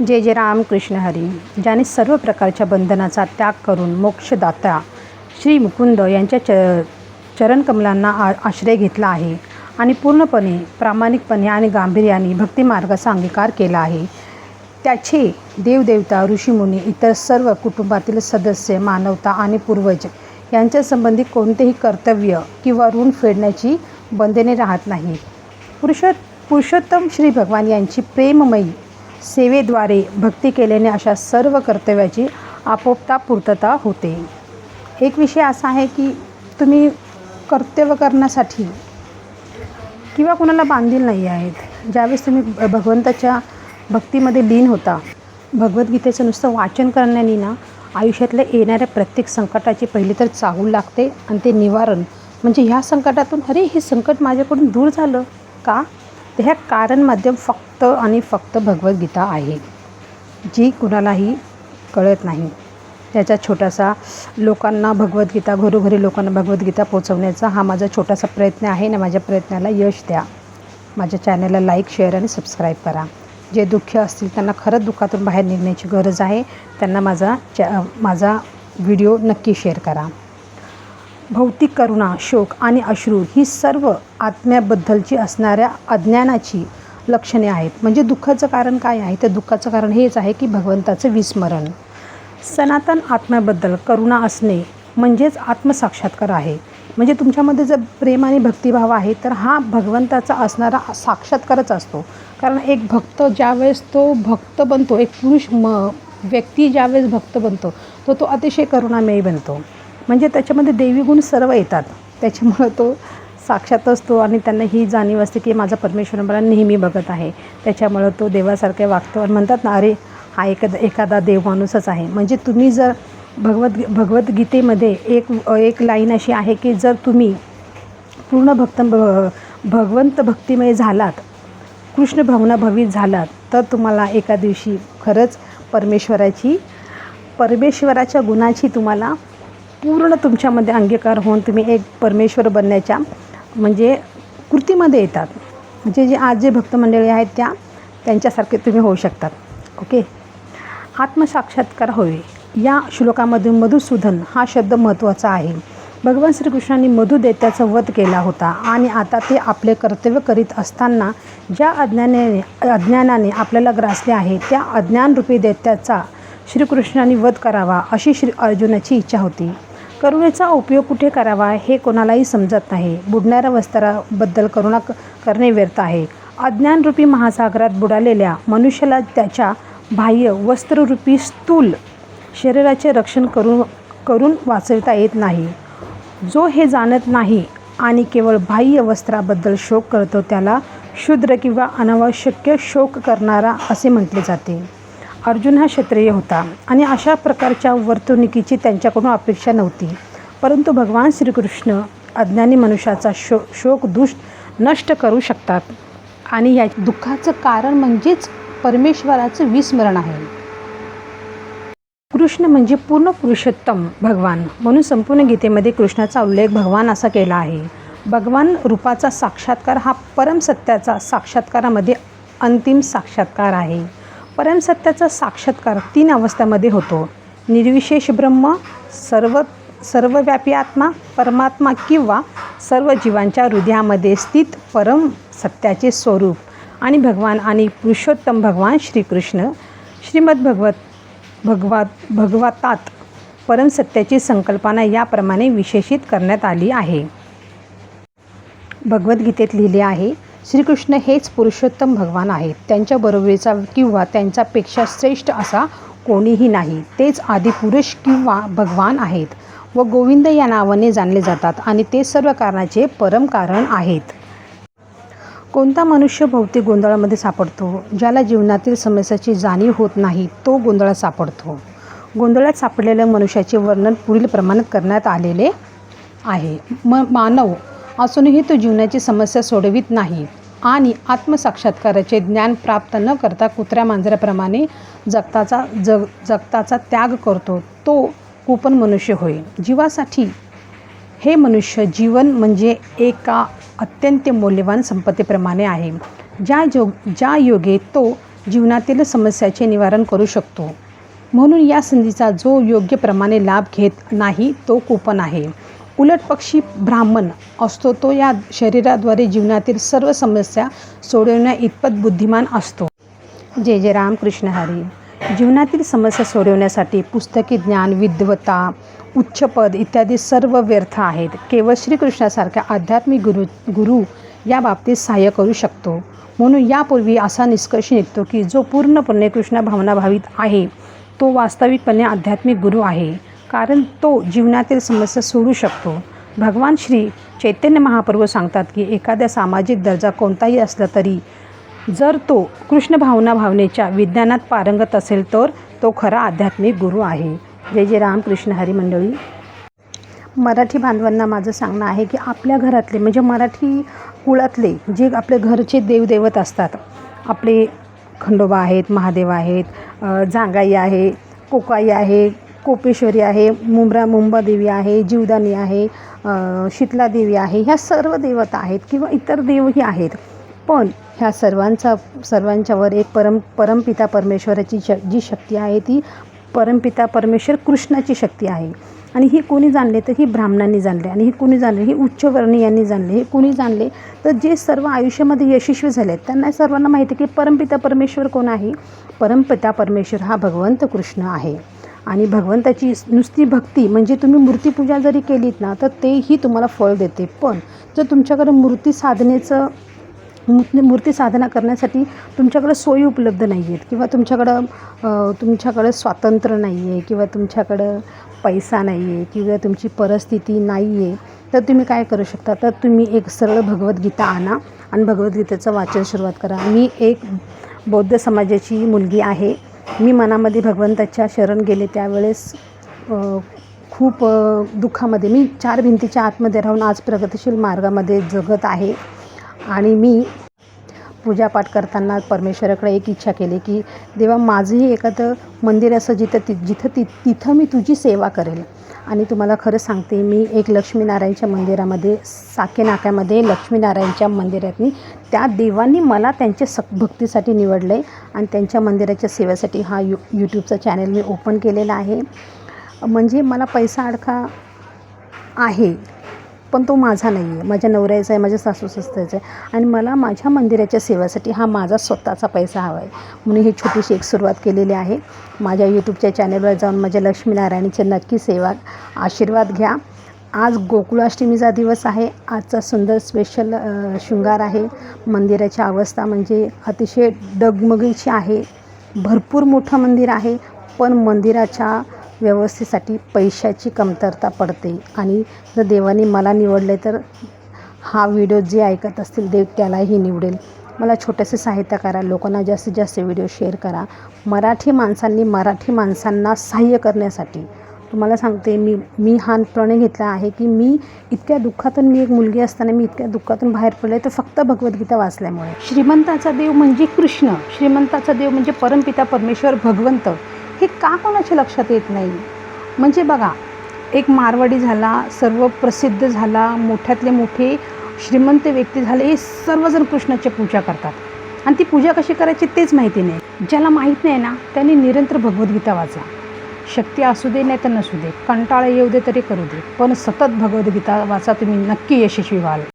जय जय राम कृष्ण हरी. ज्याने सर्व प्रकारच्या बंधनाचा त्याग करून मोक्षदाता श्री मुकुंद यांच्या च चरणकमलांना आ आश्रय घेतला आहे आणि पूर्णपणे प्रामाणिकपणे आणि गांभीर्याने भक्तिमार्गाचा अंगीकार केला आहे. त्याचे देवदेवता ऋषीमुनी इतर सर्व कुटुंबातील सदस्य मानवता आणि पूर्वज यांच्या संबंधी कोणतेही कर्तव्य किंवा ऋण फेडण्याची बंधने राहत नाही पुरुषो पुरुषोत्तम श्री भगवान यांची प्रेममयी सेवेद्वारे भक्ती केल्याने अशा सर्व कर्तव्याची आपोपता पूर्तता होते. एक विषय असा आहे की तुम्ही कर्तव्य करण्यासाठी किंवा कोणाला बांधील नाही आहेत. ज्यावेळेस तुम्ही भगवंताच्या भक्तीमध्ये लीन होता भगवद्गीतेचं नुसतं वाचन करण्याने ना आयुष्यातल्या येणाऱ्या प्रत्येक संकटाची पहिली तर चाहूल लागते आणि ते निवारण. म्हणजे ह्या संकटातून अरे हे संकट माझ्याकडून दूर झालं का? तर ह्या कारण माध्यम फक्त आणि फक्त भगवद्गीता आहे. जी कुणालाही कळत नाही. त्याचा छोटासा लोकांना भगवद्गीता घरोघरी लोकांना भगवद्गीता पोचवण्याचा हा माझा छोटासा प्रयत्न आहे. आणि माझ्या प्रयत्नाला यश द्या. माझ्या चॅनलला लाईक शेअर आणि सबस्क्राईब करा. जे दुःखी असतील त्यांना खरंच दुःखातून बाहेर निघण्याची गरज आहे. त्यांना माझा चॅ माझा व्हिडिओ नक्की शेअर करा. भौतिक करुणा शोक आणि अश्रू ही सर्व आत्म्याबद्दलची असणाऱ्या अज्ञानाची लक्षणे आहेत. म्हणजे दुःखाचं कारण काय आहे? तर दुःखाचं कारण हेच आहे की भगवंताचं विस्मरण. सनातन आत्म्याबद्दल करुणा असणे म्हणजेच आत्मसाक्षात्कार आहे. म्हणजे तुमच्यामध्ये जर प्रेम आणि भक्तिभाव आहे तर हा भगवंताचा असणारा साक्षात्कारच असतो. कारण एक भक्त ज्यावेळेस तो भक्त बनतो एक पुरुष म व्यक्ती ज्यावेळेस भक्त बनतो तो तो अतिशय करुणामयी बनतो. म्हणजे त्याच्यामध्ये देवी गुण सर्व येतात. त्याच्यामुळं तो साक्षात असतो आणि त्यांना ही जाणीव असते की माझा परमेश्वर मला नेहमी बघत आहे. त्याच्यामुळं तो देवासारखे वागतो आणि म्हणतात ना अरे हा एखादा एखादा देव माणूसच आहे. म्हणजे तुम्ही जर भगवत भगवद्गीतेमध्ये एक एक लाईन अशी आहे की जर तुम्ही पूर्ण भक्त भ- भगवंत भक्तिमय झालात कृष्ण भवनाभवी झालात तर तुम्हाला एका दिवशी खरंच परमेश्वराची परमेश्वराच्या गुणाची तुम्हाला पूर्ण तुमच्यामध्ये अंगीकार होऊन तुम्ही एक परमेश्वर बनण्याच्या म्हणजे कृतीमध्ये येतात. म्हणजे जे आज जे भक्त मंडळी आहेत त्या त्यांच्यासारखे तुम्ही होऊ शकतात. ओके? आत्मसाक्षात्कार होय. या श्लोकामधून मधुसूदन हा शब्द महत्त्वाचा आहे. भगवान श्रीकृष्णांनी मधुदैत्याचा वध केला होता आणि आता ते आपले कर्तव्य करीत असताना ज्या अज्ञानाने अज्ञानाने आपल्याला ग्रासले आहे त्या अज्ञानरूपी दैत्याचा श्रीकृष्णाने वध करावा अशी श्री अर्जुनाची इच्छा होती. करुणेचा उपयोग कुठे करावा हे कोणालाही समजत नाही. बुडणाऱ्या वस्त्राबद्दल करुणा क- करणे व्यर्थ आहे. अज्ञानरूपी महासागरात बुडालेल्या मनुष्याला त्याच्या बाह्य वस्त्ररूपी स्थूल शरीराचे रक्षण करून करून वाचवता येत नाही. जो हे जाणत नाही आणि केवळ बाह्य वस्त्राबद्दल शोक करतो त्याला शूद्र किंवा अनावश्यक शोक करणारा असे म्हटले जाते. अर्जुन हा क्षत्रिय होता आणि अशा प्रकारच्या वर्तणुकीची त्यांच्याकडून अपेक्षा नव्हती. परंतु भगवान श्रीकृष्ण अज्ञानी मनुष्याचा शो शोक दुष्ट नष्ट करू शकतात. आणि या दुःखाचं कारण म्हणजेच परमेश्वराचं विस्मरण आहे. कृष्ण म्हणजे पूर्ण पुरुषोत्तम भगवान. म्हणून संपूर्ण गीतेमध्ये कृष्णाचा उल्लेख भगवान असा केला आहे. भगवान रूपाचा साक्षात्कार हा परमसत्याचा साक्षात्कारामध्ये अंतिम साक्षात्कार आहे. परमसत्याचा साक्षात्कार तीन अवस्थेमध्ये होतो. निर्विशेष ब्रह्म सर्व सर्वव्यापी आत्मा परमात्मा किंवा सर्व जीवांच्या हृदयामध्ये स्थित परम सत्याचे स्वरूप आणि भगवान आणि पुरुषोत्तम भगवान श्रीकृष्ण श्रीमद भगवत भगवात भगवतात परमसत्याची संकल्पना याप्रमाणे विशेषित करण्यात आली आहे. भगवद्गीतेत लिहिले आहे श्रीकृष्ण हेच पुरुषोत्तम भगवान आहेत. त्यांच्या बरोबरीचा किंवा त्यांच्यापेक्षा श्रेष्ठ असा कोणीही नाही. तेच आदिपुरुष किंवा भगवान आहेत व गोविंद या नावाने जाणले जातात आणि ते सर्व कारणाचे परम कारण आहेत. कोणता मनुष्य भौतिक गोंधळामध्ये सापडतो? ज्याला जीवनातील समस्याची जाणीव होत नाही तो गोंधळात सापडतो. गोंधळात सापडलेल्या मनुष्याचे वर्णन पुढील प्रमाणात करण्यात आलेले आहे. म मानव असूनही तो जीवनाची समस्या सोडवित नाही आणि आत्मसाक्षात्काराचे ज्ञान प्राप्त न करता कुत्र्या मांजराप्रमाणे जगताचा जग जगताचा त्याग करतो. तो कुपन मनुष्य होय. जीवासाठी हे मनुष्य जीवन म्हणजे एका अत्यंत मौल्यवान संपत्तीप्रमाणे आहे. ज्या जो ज्या योगे तो जीवनातील समस्याचे निवारण करू शकतो. म्हणून या संधीचा जो योग्य प्रमाणे लाभ घेत नाही तो कुपन आहे. उलट पक्षी ब्राह्मण असतो तो या शरीराद्वारे जीवनातील सर्व समस्या सोडवण्या इतपत बुद्धिमान असतो. जय जय रामकृष्ण हरी. जीवनातील समस्या सोडवण्यासाठी पुस्तकी ज्ञान विद्वत्ता उच्चपद इत्यादी सर्व व्यर्थ आहेत. केवळ श्रीकृष्णासारख्या आध्यात्मिक गुरु गुरु या बाबतीत सहाय्य करू शकतो. म्हणून यापूर्वी असा निष्कर्ष निघतो की जो पूर्णपणे कृष्ण भावनाभावित आहे तो वास्तविकपणे आध्यात्मिक गुरु आहे. कारण तो जीवनातील समस्या सोडू शकतो. भगवान श्री चैतन्य महाप्रभू सांगतात की एखाद्या सामाजिक दर्जा कोणताही असला तरी जर तो कृष्ण भावना भावनेच्या विज्ञानात पारंगत असेल तर तो खरा आध्यात्मिक गुरु आहे. जय जय रामकृष्ण हरी मंडळी. मराठी बांधवांना माझं सांगणं आहे की आपल्या घरातले म्हणजे मराठी कुळातले जे आपले घरचे देवदैवत असतात आपले खंडोबा आहेत महादेव आहेत जांगाई आहे कोकाई आहे कोपेश्वरी आहे मुंब्रा मुंबादेवी आहे जीवदानी आहे शीतलादेवी शीतला देवी आहे ह्या सर्व देवता आहेत किंवा इतर देवही आहेत. पण ह्या सर्वांचा सर्वांच्यावर एक परम परमपिता परमेश्वराची श जी शक्ती आहे ती परमपिता परमेश्वर कृष्णाची शक्ती आहे. आणि ही कोणी जाणले तर ही ब्राह्मणांनी जाणले आणि हे कोणी जाणले ही उच्चवर्णीयांनी जाणले हे कोणी जाणले तर जे सर्व आयुष्यामध्ये यशस्वी झाले त्यांना सर्वांना माहिती आहे की परमपिता परमेश्वर कोण आहे? परमपिता परमेश्वर हा भगवंत कृष्ण आहे. आणि भगवंताची नुसती भक्ती म्हणजे तुम्ही मूर्तीपूजा जरी केलीत ना तर तेही तुम्हाला फळ देते. पण जर तुमच्याकडे मूर्ती साधनेचं मूर्ती साधना करण्यासाठी तुमच्याकडं सोयी उपलब्ध नाही आहेत किंवा तुमच्याकडं तुमच्याकडं स्वातंत्र्य नाही आहे किंवा तुमच्याकडं पैसा नाही आहे किंवा तुमची परिस्थिती नाही आहे तर तुम्ही काय करू शकता? तर तुम्ही एक सरळ भगवद्गीता आणा आणि भगवद्गीतेचं वाचन सुरुवात करा. मी एक बौद्ध समाजाची मुलगी आहे. मी मनामध्ये भगवंताच्या शरण गेले त्यावेळेस खूप दुःखामध्ये मी चार भिंतीच्या आतमध्ये राहून आज प्रगतिशील मार्गामध्ये जगत आहे. आणि मी पूजापाठ करताना परमेश्वराकडे एक इच्छा केली की देवा माझंही एखादं मंदिर असं जिथं ति जिथं ति तिथं मी तुझी सेवा करेल. आणि तुम्हाला खरं सांगते मी एक लक्ष्मीनारायणच्या मंदिरामध्ये साके नाक्यामध्ये लक्ष्मीनारायणच्या मंदिरातनी त्या देवांनी मला त्यांच्या सक भक्तीसाठी निवडलं आहे आणि त्यांच्या मंदिराच्या सेवेसाठी हा यू यूट्यूबचा चॅनल मी ओपन केलेला आहे. म्हणजे मला पैसा अडका आहे. पण तो माझा नाही आहे माझ्या नवऱ्याचा आहे माझ्या सासू सासऱ्याचा आहे. आणि मला माझ्या मंदिराच्या सेवेसाठी हा माझा स्वतःचा पैसा हवा आहे म्हणून ही छोटीशी एक सुरुवात केलेली आहे. माझ्या यूट्यूबच्या चॅनलवर जाऊन माझ्या लक्ष्मीनारायणीचे नक्की सेवा आशीर्वाद घ्या. आज गोकुळाष्टमीचा दिवस आहे. आजचा सुंदर स्पेशल शृंगार आहे. मंदिराची अवस्था म्हणजे अतिशय डगमगीची आहे. भरपूर मोठं मंदिर आहे. पण मंदिराच्या व्यवस्थेसाठी पैशाची कमतरता पडते. आणि जर देवाने मला निवडले तर हा व्हिडिओ जे ऐकत असतील देव त्यालाही निवडेल. मला छोटेसे साहित्य करा लोकांना जास्तीत जास्त व्हिडिओ शेअर करा. मराठी माणसांनी मराठी माणसांना सहाय्य करण्यासाठी तुम्हाला सांगते मी मी हा प्रणय घेतला आहे की मी इतक्या दुःखातून मी एक मुलगी असताना मी इतक्या दुःखातून बाहेर पडले तर फक्त भगवद्गीता वाचल्यामुळे. श्रीमंताचा देव म्हणजे कृष्ण. श्रीमंताचा देव म्हणजे परमपिता परमेश्वर भगवंत. हे का कोणाच्या लक्षात येत नाही? म्हणजे बघा एक मारवाडी झाला सर्व प्रसिद्ध झाला मोठ्यातले मोठे श्रीमंत व्यक्ती झाले हे सर्वजण कृष्णाची पूजा करतात. आणि ती पूजा कशी करायची तेच माहिती नाही. ज्याला माहीत नाही ना त्यांनी निरंतर भगवद्गीता वाचा. शक्ती असू दे नाही तर नसू दे. कंटाळा येऊ दे तरी करू दे. पण सतत भगवद्गीता वाचा तुम्ही नक्की यशस्वी व्हाल.